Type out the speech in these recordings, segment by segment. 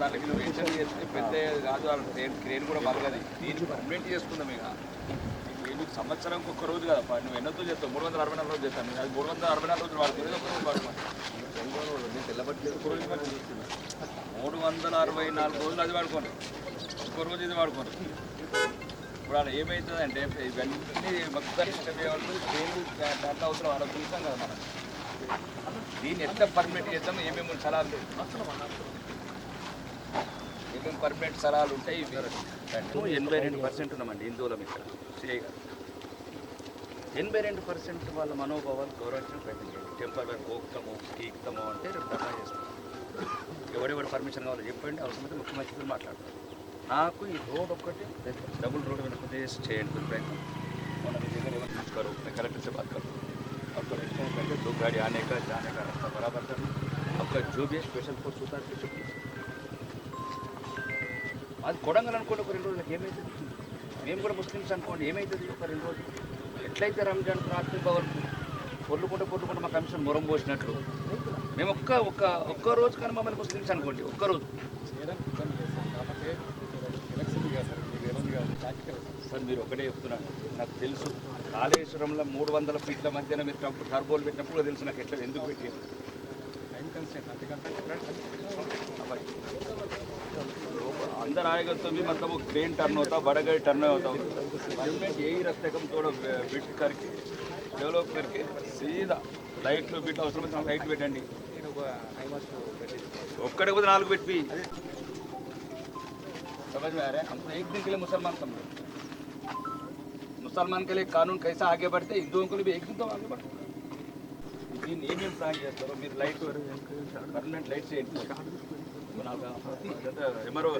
దానికి నువ్వు ఎక్స్టెండ్ చేస్తే పెద్ద కాదు వాళ్ళ క్రేన్ క్రేన్ కూడా బలగది దీన్ని పర్మనెంట్ చేసుకుందాం ఇక నీకు నీకు ఒక్క రోజు కదా నువ్వు ఎన్నో చేస్తావు మూడు వందల అరవై నాలుగు రోజులు చేస్తాను అది మూడు వందల అరవై నాలుగు రోజులు వాడుతుంది ఒక రోజు వాడుకోండి నేను తెల్లబట్టలేదు మూడు వందల అరవై నాలుగు రోజులు అది వాడుకోండి ఒక రోజు ఇది వాడుకోండి ఇప్పుడు అలా ఏమవుతుందంటే ఇవన్నీ మొత్తం ఇష్టం చేయవలసి క్రేన్లు దాంట్లో అవసరం అలా చూసాం కదా మనం దీన్ని ఎట్లా పర్మిట్ చేద్దాం? ఏమేమి సలహాలు ఏమేమి పర్మిట్ సలహాలు ఉంటాయి? ఎనభై రెండు పర్సెంట్ ఉన్నామండి హిందువుల మీద సిఐ గారు. ఎనభై రెండు పర్సెంట్ వాళ్ళ మనోభావాలు గౌరవించడం ప్రయత్నం చేయండి. టెంపర్ వర్క్ గోక్తము అంటే రేపు ప్రమాణం చేస్తాం. ఎవరెవరు పర్మిషన్ కావాలో చెప్పండి అవసరమైతే ముఖ్యమంత్రితో మాట్లాడతారు. నాకు ఈ రోడ్ ఒక్కటి డబుల్ రోడ్ వెనుక చేసి చేయండి ప్రయత్నం. మన మీ దగ్గర ఏమైనా చూసుకోరు? కలెక్టర్ సార్ आपका रेस्टोरेंट करके दो गाड़ी आने का जाने का रास्ता बराबर कर आपका जो भी है स्पेशल फोर्स उतार के छुट्टी అది కొడంగల్ అనుకోండి ఒక రెండు రోజులకి ఏమవుతుంది మేము కూడా ముస్లిమ్స్ అనుకోండి ఏమవుతుంది ఒక రెండు రోజులు ఎట్లయితే రంజాన్ రాత్రి పవర్ పొల్లుకుంటే పొల్లుకుంటే మా కమిషన్ మొరం పోసినట్లు మేము ఒక్క ఒక్క ఒక్క రోజు కానీ మమ్మల్ని ముస్లిమ్స్ అనుకోండి ఒక్క రోజు సార్ మీరు ఒకటే చెప్తున్నాను నాకు తెలుసు కాళేశ్వరంలో మూడు వందల ఫీట్ల మధ్యన మీరు టర్బో- టర్బోలు పెట్టినప్పుడు కూడా తెలుసు నాకు ఎట్లా ఎందుకు పెట్టి अंदर आएगा तो भी मतलब वो क्रेन टर्न होता बड़ा गाड़ी टर्न होता गवर्नमेंट यही रास्ते का थोड़ा बिट करके डेवलप करके सीधा లైట్లు బిట్ అవసరమైతే నాకు లైట్ పెట్టండి ఒక్కడికి పోతే నాలుగు పెట్టి समझ में आ रहा है हम तो एक दिन के लिए मुसलमान समझो मुसलमान के लिए कानून कैसा आगे बढ़ते हिंदुओं के लिए भी एक दिन तो आगे बढ़ते దీన్ని ఏమేమి ప్లాన్ చేస్తారో మీరు లైట్ పర్మనెంట్ లైట్స్ చేయండి ఎంఆర్ఓ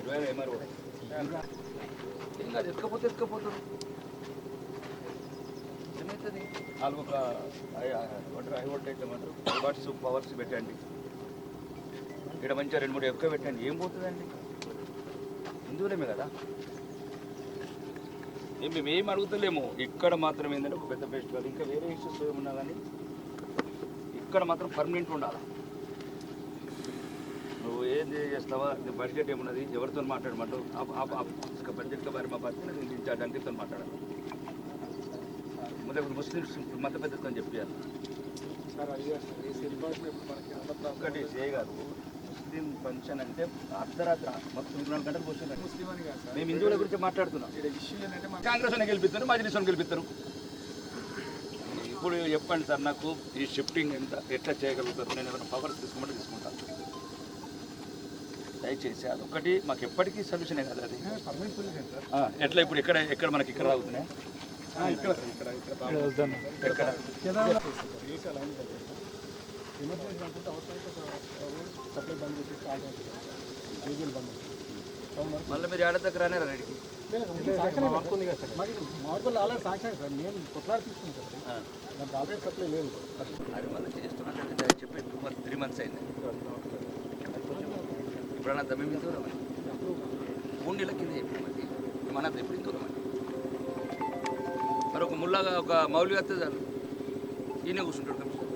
ఇరవై ఎంఆర్ఓ ఏం కాదు ఎత్తుకపోతే ఎత్తుకపోతారు ఏమవుతుంది నాలుగు ఒక హై వోల్టేజ్ ఏమంటారు వాట్స్ పవర్స్ పెట్టండి ఇక్కడ మంచిగా రెండు మూడు ఎక్కువ పెట్టండి ఏం పోతుందండి హిందువులేమే కదా ఏం మేము ఏం అడుగుతలేము. ఇక్కడ మాత్రం ఏంటంటే ఒక పెద్ద ఫెస్టివల్ ఇంకా వేరే ఇష్యూస్ ఏమున్నా కానీ ఇక్కడ మాత్రం పర్మనెంట్ ఉండాలి? నువ్వు ఏం చేస్తావా? నీ బడ్జెట్ ఏమున్నది? ఎవరితో మాట్లాడమంటావు? బడ్జెట్తో వారి మా బతికి నేను ఇచ్చాడానికి ఇతను మాట్లాడాలి. ముందు ముస్లింస్ మత పెద్దతో చెప్పాలి ఒకటి చేయగలరు. ముస్లిం ఫంక్షన్ అంటే అర్ధరాత్రి మొత్తం ఇరవై నాలుగు గంటలు కూర్చున్నాడు మేము హిందువుల గురించి మాట్లాడుతున్నాం. కాంగ్రెస్ అని గెలిపిస్తారు మజ్లిస్ అని గెలిపిస్తారు. ఇప్పుడు చెప్పండి సార్ నాకు ఈ షిఫ్టింగ్ ఎంత ఎట్లా చేయగలుగుతారు? నేను ఏమైనా పవర్ తీసుకుంటే తీసుకుంటాను దయచేసి అదొకటి మాకు ఎప్పటికీ సొల్యూషనే కదా అది. ఎట్లా ఇప్పుడు ఎక్కడ ఎక్కడ మనకి ఇక్కడ రాగుతున్నాయి ఎక్కడ మళ్ళీ మీరు ఏడాది దగ్గర రానే రెడీకి? మార్పులు అలా సార్. నేను కొట్లాడి తీసుకుంటాను సార్ దానికి ఆల్రెడీ సప్లై లేదు. అది మళ్ళీ చేస్తున్నాను చెప్పి టూ మంత్స్ త్రీ మంత్స్ అయింది. ఇప్పుడన్నా తమ్మి మీద దూరం మూడు నెలల కింద చెప్పి మరి మన ఎప్పుడు దూరం అండి మరి ఒక ముళ్ళగా ఒక మౌలి వస్తే చాలు. ఈయన కూర్చుంటాడు కమిషన్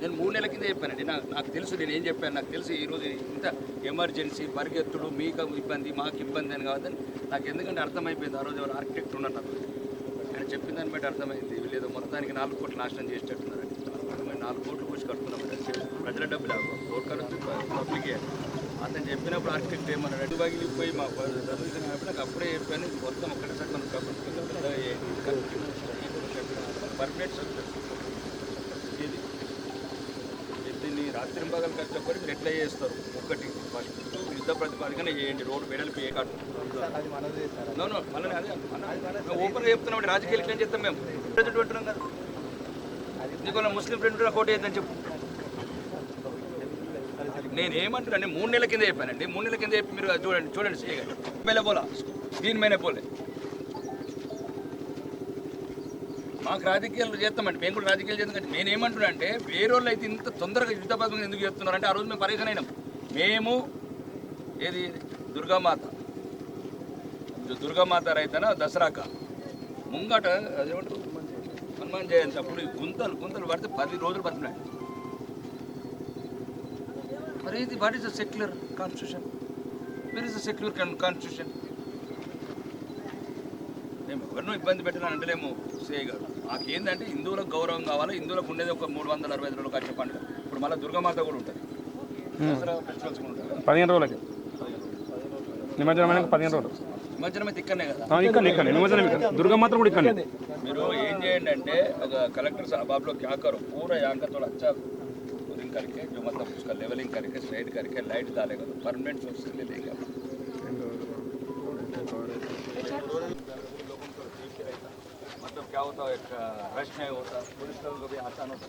నేను మూడు నెలల కింద చెప్పానండి నాకు నాకు తెలుసు నేను ఏం చెప్పాను నాకు తెలుసు ఈరోజు ఇంత ఎమర్జెన్సీ పరిగెత్తుడు మీకు ఇబ్బంది మాకు ఇబ్బంది అని కాదని నాకు ఎందుకంటే అర్థమైపోయింది ఆ రోజు ఎవరు ఆర్కిటెక్ట్ ఉన్నారు నాకు ఆయన చెప్పిన దాన్ని బట్టి అర్థమైంది వీళ్ళు మొత్తానికి నాలుగు కోట్లు నాశనం చేసేటట్టున్నారండి మేము నాలుగు కోట్లు కూర్చి కడుతున్నాం ప్రజల డబ్బులు కోట్ ఖర్చు పబ్లిక్ అతను చెప్పినప్పుడు ఆర్కిటెక్ట్ ఏమన్నా అడ్డు పగిలిపోయి మా సర్వీస్ నాకు అప్పుడే చెప్పాను మొత్తం ఒక్కటేసారి మనం పర్ఫెక్ట్ సక్సెస్ ఇది రాత్రి పగలు కష్టపడి మీరు ఎట్లా చేస్తారు? ఒకటి ఫస్ట్ యుద్ధ ప్రతిపాదికనే చేయండి. రోడ్డు వెడల్పి ఏ కాదు. మళ్ళీ అదే ఓపెన్గా చెప్తున్నాం రాజకీయాలు ఎట్లా చేస్తాం మేము? పెట్టున్నాం కదా. నీకు ముస్లిం ఫ్రెండ్ కోట వేద్దని చెప్పు. నేను ఏమంటున్నాను మూడు నెలల కింద చెప్పానండి. మూడు నెలల కింద చెప్పి మీరు చూడండి చూడండి చేయగలి మేలే పోలా దీని మీద పోలే మాకు రాజకీయాలు చేస్తామండి. మేము కూడా రాజకీయాలు చేస్తాం. కానీ నేను ఏమంటున్నా అంటే వేరే వాళ్ళు అయితే ఇంత తొందరగా యుద్ధపథం ఎందుకు చేస్తున్నారంటే ఆ రోజు మేము పరేషాన్ అయినాం. మేము ఏది? దుర్గామాత. దుర్గామాత రైతన దసరాక. ముంగట అదేమంటారు? హనుమాన్ జయంతి అప్పుడు గుంతలు గుంతలు పడితే పది రోజులు పడుతున్నాయి. మరి ఇది what is the secular constitution where is the secular constitution మేము ఎవరినో ఇబ్బంది పెట్టినా అంటలేము సిఐ గారు. ఏంటంటే హిందువులకు గౌరవం కావాలి హిందువులకు ఉండేది ఒక మూడు వందల అరవై ఐదు రోజులు ఖర్చు పండుగ. ఇప్పుడు మళ్ళీ దుర్గమాత కూడా ఉంటుంది. Hmm. పదిహేను రోజులకి. నిమజ్జనం పదిహేను రోజులు. నిమజ్జనం కదా? ఇక్కడ ఇక్కడ నిమజ్జనం ఇక్కడ దుర్గమాత కూడా ఇక్కడ మీరు ఏం చేయండి అంటే ఒక కలెక్టర్ సాబాబ్లో క్యాకరు పూర యాంకర్తో వచ్చారు कूलिंग కరికే जो मतलब లెవెలింగ్ కరికే స్ట్రైట్ కరికే లైట్ కాలేదు डालेगा तो परमानेंट क्या होता है एक रश नहीं होता पुलिस लोगों को भी आसान होता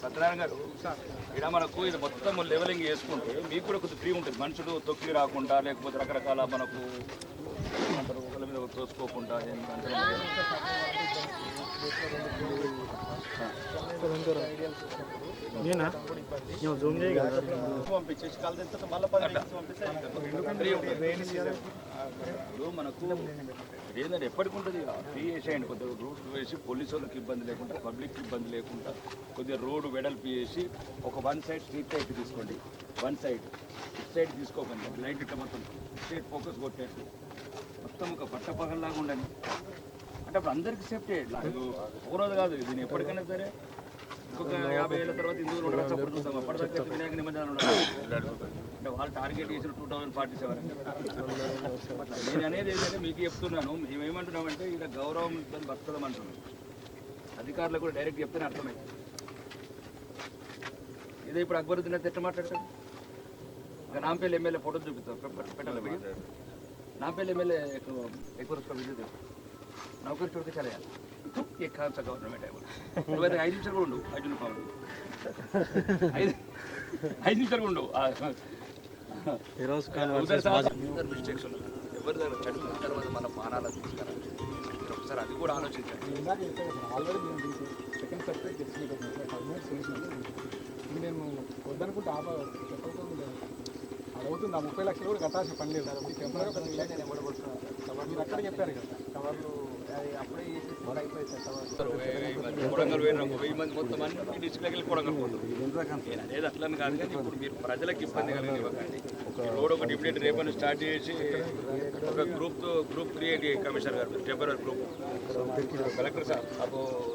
సత్యనారాయణ గారు ఇక్కడ మనకు ఇది మొత్తం లెవెలింగ్ చేసుకుంటే మీకు కూడా కొద్దిగా ఫ్రీ ఉంటుంది మనుషులు తొక్కి రాకుండా లేకపోతే రకరకాల మనకు ఏమంటారు, ఒకళ్ళ మీద ఒకరు తోసుకోకుండా ఏంటంటే పంపించేసి కాల్ తెస్తే మళ్ళీ పది నిమిషాలు పంపిస్తే ఇప్పుడు మనకు ఏంటంటే ఎప్పటికి ఉంటుంది ఫ్రీ చేసేయండి. కొద్దిగా రూట్ వేసి పోలీసు వాళ్ళకి ఇబ్బంది లేకుండా పబ్లిక్ ఇబ్బంది లేకుండా కొద్దిగా రోడ్డు వెడల్పు చేసి ఒక వన్ సైడ్ స్ట్రీట్ లైట్ తీసుకోండి. వన్ సైడ్ ఇటు సైడ్ తీసుకోకండి. లైట్ ఇట్లా మొత్తం స్ట్రేట్ ఫోకస్ కొట్టేట్టు మొత్తం ఒక పట్టపగల్లాగా ఉండండి అంటే అప్పుడు అందరికీ సేఫ్టీ ఒక రోజు కాదు. దీన్ని ఎప్పటికైనా సరే ఇంకొక యాభై ఏళ్ళ తర్వాత అప్పుడు చూస్తాం. అప్పటిదాకా వినాయక నిమజ్జనాలు ఉండాలి అంటే వాళ్ళు టార్గెట్ చేసిన టూ థౌసండ్ ఫార్టీ సెవెన్ నేను అనేది ఏంటంటే మీకు చెప్తున్నాను మేమేమంటున్నామంటే ఇక్కడ గౌరవం బతుకదం అంటున్నాం అధికారులు కూడా డైరెక్ట్ చెప్తేనే అర్థమైంది. ఇదే ఇప్పుడు అక్బరుద్దీన్ అయితే ఎట్లా మాట్లాడతాను ఇంకా నాంపల్లి ఎమ్మెల్యే ఫోటో చూపిస్తాం పెట్టాలి నాంపల్లి ఎమ్మెల్యే ఎక్కువ ఎక్కువ విజయ్ నౌకరి చూడక చాలా ఎక్కాల్స గవర్నమెంట్ నువ్వు అయితే ఐదు నిమిషాలు కూడా ఉండవు ఐదు రూపాయలు ఐదు ఐదు నిమిషాలు కూడా ఉన్నాయి ఎవరి దగ్గర చనిపోయిన తర్వాత మన తీసుకురా మీరు ఒకసారి అది కూడా ఆలోచించండి. సెకండ్ వద్దనుకుంటే ఆప చెప్పకుండా అవుతుంది ఆ ముప్పై లక్షలు కూడా కట్టాల్సిన పని లేదు. మీరు అక్కడ చెప్పారు కదా కవర్లు కొడంగల్ పోయినారు వెయ్యి మంది మొత్తం అన్ని డిస్ట్రిక్ట్లోకి వెళ్ళి కొడంగల్ పోతుంది कलेक्टर साहब अब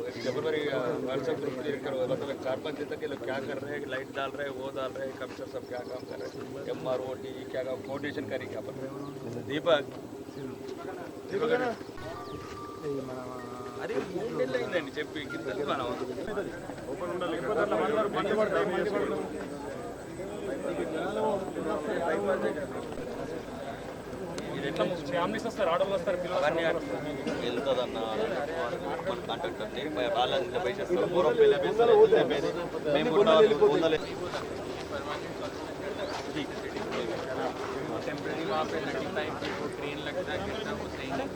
एक जबरवरी ग्रूप ग्रुप चार पाँच क्या कर रहे हैं लाइट डाल रहे हैं वो डाल रहे हैं कमिश्नर साहब क्या काम कर रहे हैं एम आर ओ टी क्या काम कोऑर्डिनेशन करेंगे अपन दीपक दीपक అరే మూడు నెలలు అయిందండి చెప్పి ఫ్యామిలీస్ వస్తారు ఆడవాళ్ళు వస్తారు అవన్నీ వెళ్తుందన్న కాంటాక్ట్ అంటే పైసలు మేము टेम्पररी वहाँ पे थर्टी फाइव को ट्रेन लगता है कितना वो सही नहीं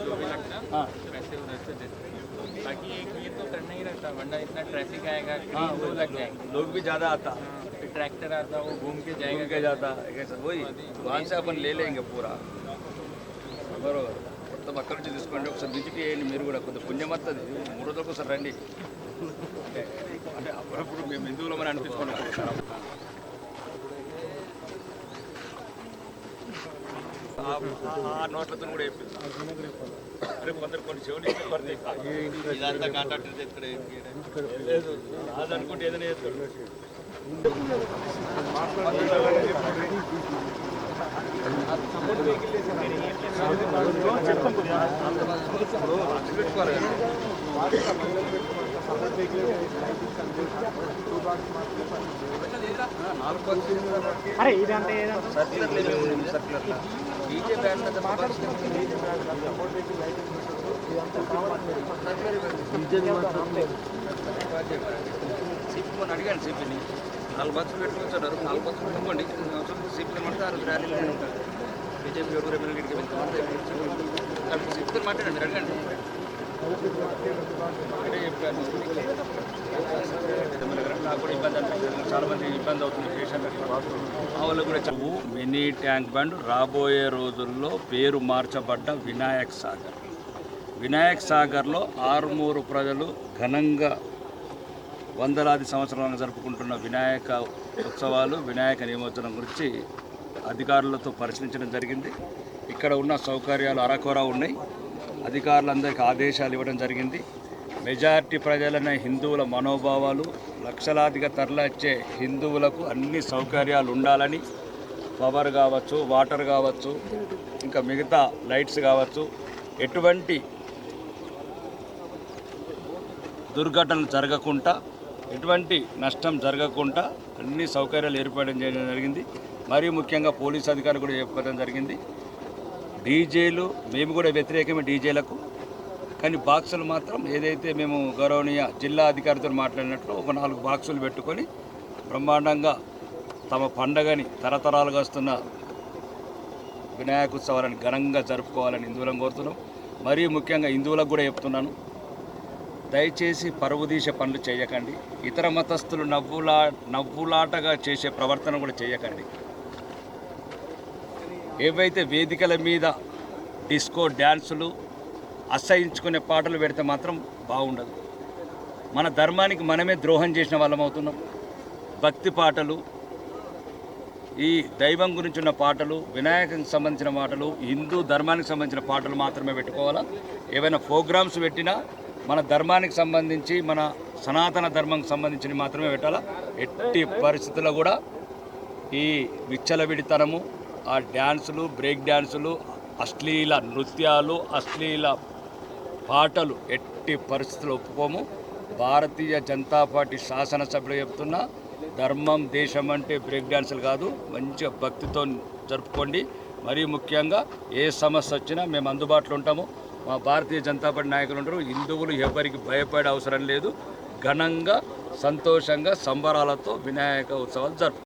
जो भी लगता वैसे उधर से देते हैं। बाकी एक ये तो करना ही रहता वरना इतना ट्रैफिक आएगा क्रेन वो लग जाएंगे लोग भी ज़्यादा आता हाँ, फिर ट्रैक्टर आता वो घूम के जाएगा जाएगा क्या जाता कैसा वही वहाँ से अपन ले लेंगे पूरा బరోబర్ మొత్తం అక్కడి నుంచి తీసుకోండి ఒకసారి విజిట్ చేయండి మీరు కూడా కొంత పుణ్యం వస్తుంది మూడు రోజులకు ఒకసారి రండి అంటే అప్పుడప్పుడు మేము హిందువులమని అనిపించుకున్నాం ఆ- నోట్లతో కూడా చెప్పింది రేపు కొందరు కొన్ని చెవులు పడతాయి ఇదంతా కాంట్రాక్టర్ ఇక్కడ లేదు అదనుకుంటే ఏదైనా చేస్తాడు డీజే సర్క్యులర్ సర్క్యులర్ సిపి అడిగాను సిపిని. నాలుగు బస్సులు పెట్టుకొచ్చారు. నాలుగు బస్సులు పెట్టుకోండి. సిపిని మాట్లాడితే ఆరు ర్యాలీలు ఉంటారు బీజేపీ ఎవరు ఎమ్మెల్యేకి వెళ్తామంటే సిపితో మాట్లాడండి. అడగండి నాకు కూడా ఇబ్బంది అనిపిస్తుంది. చాలా మంది ఇబ్బంది అవుతుంది పేషెంట్ ఆ కూడా మినీ ట్యాంక్ బండ్ రాబోయే రోజుల్లో పేరు మార్చబడ్డ వినాయక్ సాగర్. వినాయక్ సాగర్లో ఆరుమూరు ప్రజలు ఘనంగా వందలాది సంవత్సరాలను జరుపుకుంటున్న వినాయక ఉత్సవాలు వినాయక నిమజ్జనం గురించి అధికారులతో పరిశీలించడం జరిగింది. ఇక్కడ ఉన్న సౌకర్యాలు అరకొర ఉన్నాయి. అధికారులందరికీ ఆదేశాలు ఇవ్వడం జరిగింది. మెజారిటీ ప్రజలైన హిందువుల మనోభావాలు లక్షలాదిగా తరలిచ్చే హిందువులకు అన్ని సౌకర్యాలు ఉండాలని పవర్ కావచ్చు వాటర్ కావచ్చు ఇంకా మిగతా లైట్స్ కావచ్చు ఎటువంటి దుర్ఘటనలు జరగకుండా ఎటువంటి నష్టం జరగకుండా అన్ని సౌకర్యాలు ఏర్పాటు చేయడం జరిగింది. మరీ ముఖ్యంగా పోలీస్ అధికారులు కూడా చెప్పడం జరిగింది. డీజేలు మేము కూడా వ్యతిరేకమే డీజేలకు. కానీ బాక్సులు మాత్రం ఏదైతే మేము గౌరవనీయ జిల్లా అధికారితో మాట్లాడినట్లు ఒక నాలుగు బాక్సులు పెట్టుకొని బ్రహ్మాండంగా తమ పండగని తరతరాలుగా వస్తున్న వినాయక ఉత్సవాలను ఘనంగా జరుపుకోవాలని హిందువులను కోరుతున్నాం. మరీ ముఖ్యంగా హిందువులకు కూడా చెప్తున్నాను. దయచేసి పరువుదీశ పనులు చేయకండి. ఇతర మతస్థులు నవ్వులా నవ్వులాటగా చేసే ప్రవర్తన కూడా చేయకండి. ఏవైతే వేదికల మీద డిస్కో డ్యాన్సులు అసహించుకునే పాటలు పెడితే మాత్రం బాగుండదు. మన ధర్మానికి మనమే ద్రోహం చేసిన వాళ్ళం అవుతున్నాం. భక్తి పాటలు ఈ దైవం గురించి ఉన్న పాటలు వినాయకునికి సంబంధించిన పాటలు హిందూ ధర్మానికి సంబంధించిన పాటలు మాత్రమే పెట్టుకోవాలా? ఏవైనా ప్రోగ్రామ్స్ పెట్టినా మన ధర్మానికి సంబంధించి మన సనాతన ధర్మంకి సంబంధించినవి మాత్రమే పెట్టాలా? ఎట్టి పరిస్థితుల్లో కూడా ఈ విచ్చలవిడితనము ఆ డ్యాన్సులు బ్రేక్ డ్యాన్సులు అశ్లీల నృత్యాలు అశ్లీల పాటలు ఎట్టి పరిస్థితులు ఒప్పుకోము. భారతీయ జనతా పార్టీ శాసనసభ్యులు చెప్తున్నా ధర్మం దేశం అంటే బ్రేక్ డ్యాన్సులు కాదు. మంచిగా భక్తితో జరుపుకోండి. మరీ ముఖ్యంగా ఏ సమస్య వచ్చినా మేము అందుబాటులో ఉంటాము. మా భారతీయ జనతా పార్టీ నాయకులు ఉంటారు. హిందువులు ఎవరికి భయపడే అవసరం లేదు. ఘనంగా సంతోషంగా సంబరాలతో వినాయక ఉత్సవాలు జరుపు